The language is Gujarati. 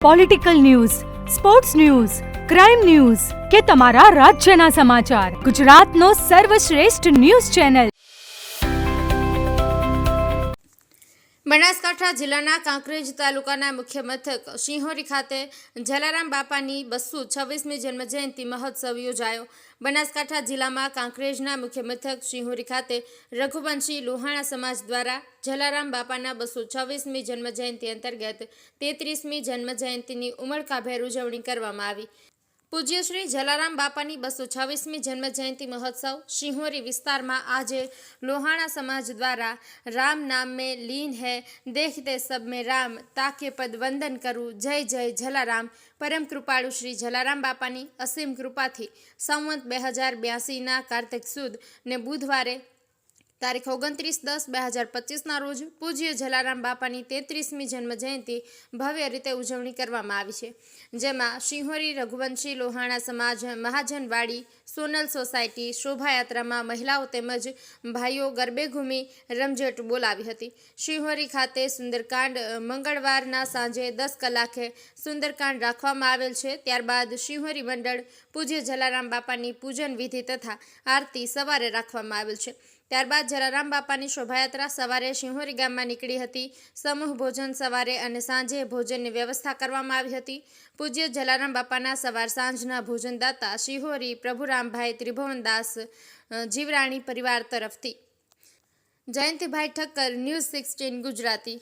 Political news sports news crime news કે તમારા રાજ્યના સમાચાર ગુજરાતનો સર્વશ્રેષ્ઠ ન્યૂઝ ચેનલ બનાસકાંઠા જિલ્લાના કાંકરેજ તાલુકાના મુખ્ય મથક સિંહોરી ખાતે જલારામ બાપાની બસો છવ્વીસમી જન્મજયંતિ મહોત્સવ યોજાયો. બનાસકાંઠા જિલ્લામાં કાંકરેજના મુખ્ય મથક સિંહોરી ખાતે રઘુવંશી લોહાણા સમાજ દ્વારા જલારામ બાપાના બસો છવ્વીસમી જન્મજયંતિ અંતર્ગત તેત્રીસમી જન્મજયંતિની ઉમળકાભેર ઉજવણી કરવામાં આવી. પૂજ્ય શ્રી જલારામ બાપાની બસો છવ્વીસમી જન્મજયંતિ મહોત્સવ સિંહોરી વિસ્તારમાં આજે લોહાણા સમાજ દ્વારા રામ નામ મેં લીન હે દેખતે સબ મેં રામ, તાકે પદ વંદન કરું, જય જય જલારામ. પરમ કૃપાળુ શ્રી જલારામ બાપાની અસીમ કૃપાથી સંવંત બે હજાર બ્યાસીના કાર્તિક સુદ ને બુધવારે તારીખ ઓગણત્રીસ દસ બે હજાર પચીસના રોજ પૂજ્ય જલારામ બાપાની તેત્રીસમી જન્મજયંતિ ભવ્ય રીતે ઉજવણી કરવામાં આવી છે. જેમાં સિંહોરી રઘુવંશી, લોહાણા સમાજ મહાજનવાડી સોનલ સોસાયટી, શોભાયાત્રામાં મહિલાઓ તેમજ ભાઈઓ ગરબે ઘૂમી રમઝટ બોલાવી હતી. સિંહોરી ખાતે સુંદરકાંડ મંગળવારના સાંજે દસ કલાકે સુંદરકાંડ રાખવામાં આવેલ છે. ત્યારબાદ શિહોરી મંડળ પૂજ્ય જલારામ બાપાની પૂજન વિધિ તથા આરતી સવારે રાખવામાં આવેલ છે. ત્યારબાદ જલારામ બાપાની શોભાયાત્રા સવારે શિહોરી ગામમાં નીકળી હતી. સમૂહ ભોજન સવારે અને સાંજે ભોજનની વ્યવસ્થા કરવામાં આવી હતી. પૂજ્ય જલારામ બાપાના સવાર સાંજના ભોજનદાતા શિહોરી પ્રભુરામભાઈ ત્રિભુવનદાસ જીવરાણી પરિવાર તરફથી. Jayantibhai Thakkar, news sixteen Gujarati.